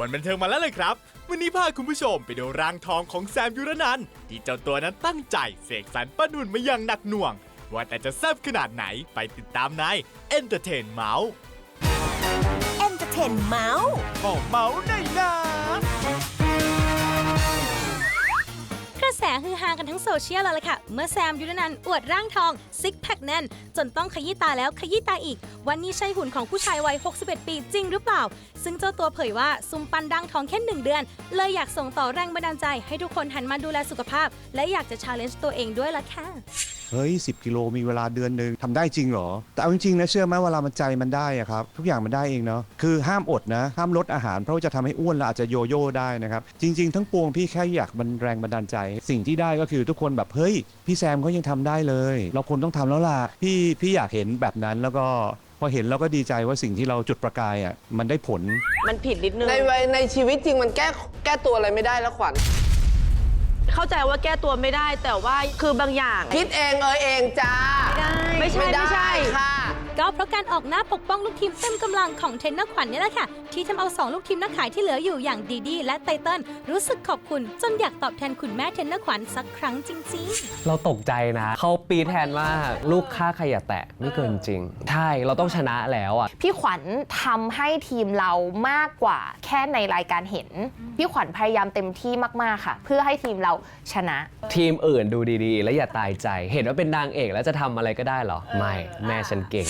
วันบันเทิงมาแล้วเลยครับ วันนี้พาคุณผู้ชมไปดูร่างทองของแซมยุรนันท์ที่เจ้าตัวนั้นตั้งใจเสกสรรปั้นหุ่นมาอย่างหนักหน่วง ว่าแต่จะแซ่บขนาดไหนไปติดตามใน Entertain Mouse เอนเตอร์เทนเมาส์ขอเมาส์หน่อย ระแสฮือฮากันทั้งโซเชียลเลยล่ะค่ะ เมื่อแซมยุรนันท์อวดร่างทอง ซิกแพคแน่น จนต้องขยี้ตาแล้วขยี้ตาอีก วันนี้ใช่หุ่นของผู้ชายวัย 61 ปีจริงหรือเปล่า ซึ่งเจ้าตัวเผยว่าซุมปันดังทองแค่หนึ่งเดือน เลยอยากส่งต่อแรงบันดาลใจให้ทุกคนหันมาดูแลสุขภาพ และอยากจะชาเลนจ์ตัวเองด้วยล่ะค่ะ เฮ้ย10กิโลมีเวลาเดือนหนึ่งทำได้จริงเหรอ แต่เอาจริงๆนะเชื่อไหมเวลามันใจมันได้อะครับทุกอย่างมันได้เองเนาะคือห้ามอดนะห้ามลดอาหารเพราะว่าจะทำให้อ้วนและอาจจะโยโย่ได้นะครับจริง ๆ ทั้งปวงพี่แค่อยากมันแรงบันดาลใจ สิ่งที่ได้ก็คือทุกคนแบบเฮ้ยพี่แซมเขายังทำได้เลย เราควรต้องทำแล้วล่ะพี่พี่อยากเห็นแบบนั้นแล้วก็พอเห็นเราก็ดีใจว่าสิ่งที่เราจุดประกายอะมันได้ผล มันผิดนิดนึงในในชีวิตจริงมันแก้แก้ตัวอะไรไม่ได้แล้วขวัญ เข้าใจว่าแก้ตัวไม่ได้ แต่ว่าคือบางอย่าง คิดเองเออเองจ้าไม่ใช่ไม่ได้ไม่ใช่ค่ะ ก็เพราะการออกหน้าปกป้องลูกทีมเต็มกำลังของเทรนเนอร์ขวัญนี่แหละค่ะ ที่ทำเอาสองลูกทีมนักขายที่เหลืออยู่อย่างดีดีและไตเติ้ลรู้สึกขอบคุณ จนอยากตอบแทนคุณแม่เทรนเนอร์ขวัญสักครั้งจริง ๆ เราตกใจนะ เขาปีดแทนว่าลูกค่าใครอย่าแตะไม่เกินจริง ใช่เราต้องชนะแล้วอะพี่ขวัญทำให้ทีมเรามากกว่าแค่ในรายการเห็น พี่ขวัญพยายามเต็มที่มากๆค่ะ เพื่อให้ทีมเราชนะ ทีมอื่นดูดีๆ และอย่าตายใจ เห็นว่าเป็นนางเอกแล้วจะทำอะไรก็ได้เหรอ ไม่ แม่ฉันเก่ง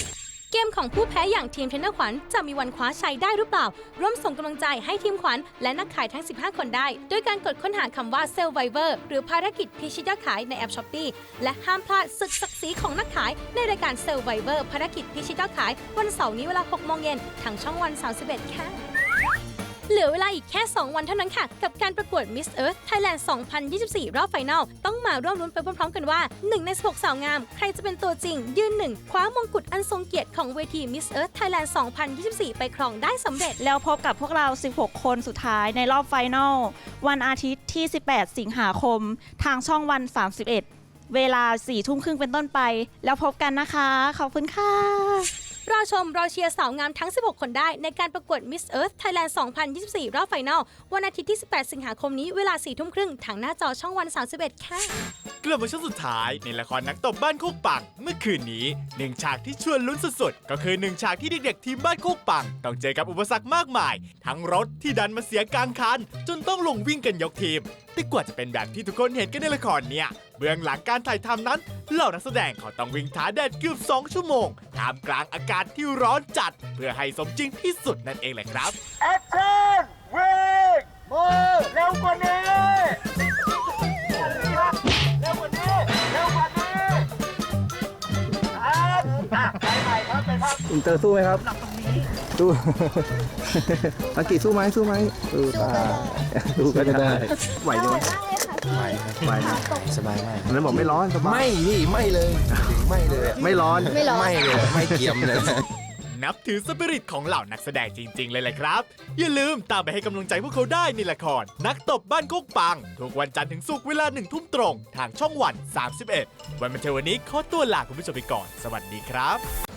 เกมของผู้แพ้อย่างทีมเทรนเนอร์ขวัญจะมีวันคว้าชัยได้หรือเปล่า ร่วมส่งกำลังใจให้ทีมขวัญและนักขายทั้ง 15 คนได้ ด้วยการกดค้นหาคำว่า s e l l v i v o r หรือภารกิจพิชิตยอดขายในแอปช้อปปีและห้ามพลาดศึกศักดิ์ศรีของนักขาย ในรายการ s e l l v i v o r ภารกิจพิชิตยอดขาย วันเสาร์นี้เวลา 6 โมงเย็นทางช่องวัน 31 ค่ะ เหลือเวลาอีกแค่ 2 วันเท่านั้นค่ะ กับการประกวด Miss Earth Thailand 2024 รอบไฟนอล ต้องมาร่วมรุ้นไปพร้อมๆกันว่า 1 ใน 16 สาวงาม ใครจะเป็นตัวจริง ยืนหนึ่งคว้ามงกุฎอันทรงเกียรติของเวที Miss Earth Thailand 2024 ไปครองได้สำเร็จ แล้วพบกับพวกเรา 16 คนสุดท้ายในรอบไฟนอล วันอาทิตย์ที่ 18 สิงหาคม ทางช่องวัน 31 เวลา4ทุ่มครึ่งเป็นต้นไป แล้วพบกันนะคะ ขอบคุณค่ะ รอชม รอเชียร์สาวงามทั้ง 16 คนได้ ในการประกวด Miss Earth Thailand 2024 รอบไฟนอล วันอาทิตย์ที่ 18 สิงหาคมนี้เวลา 4 ทุ่มครึ่งทางหน้าจอช่องวัน 31 ค่ะ กลับมาช่วงสุดท้าย ในละครนักตบบ้านโคกปังเมื่อคืนนี้หนึ่งฉากที่ชวนลุ้นสุดๆ ก็คือหนึ่งฉากที่เด็กๆทีมบ้านโคกปังต้องเจอกับอุปสรรคมากมาย ทั้งรถที่ดันมาเสียกลางคัน จนต้องลงวิ่งกันยกทีมแต่กว่าจะเป็นแบบที่ทุกคนเห็นกันในละครเนี่ย เบื้องหลังการถ่ายทำนั้น เหล่านักแสดงเขาต้องวิ่งท้าแดดเกือบ2 ชั่วโมงท่ามกลางอากาศที่ร้อนจัด เพื่อให้สมจริงที่สุดนั่นเองแหละครับอินเตอร์สู้ไหมครับสู้อังกฤษสู้ไหมสู้ไหมสู้ตาสู้ก็ได้ ไหวไหมไหว ไหวนะสบายมาก นั้นบอกไม่ร้อนสบาย ไม่พี่ไม่เลย ไม่เลยอะไม่ร้อน ไม่เลยไม่เกียมเลย นับถือสปิริตของเหล่านักแสดงจริง ๆ เลยแหละครับ อย่าลืมตามไปให้กำลังใจพวกเขาได้ในละคร นักตบบ้านโคกปัง ทุกวันจันทร์ถึงศุกร์เวลาหนึ่งทุ่มตรง ทางช่องวัน 31 วันบันเทิงวันนี้ขอตัวลาคุณผู้ชมไปก่อน สวัสดีครับ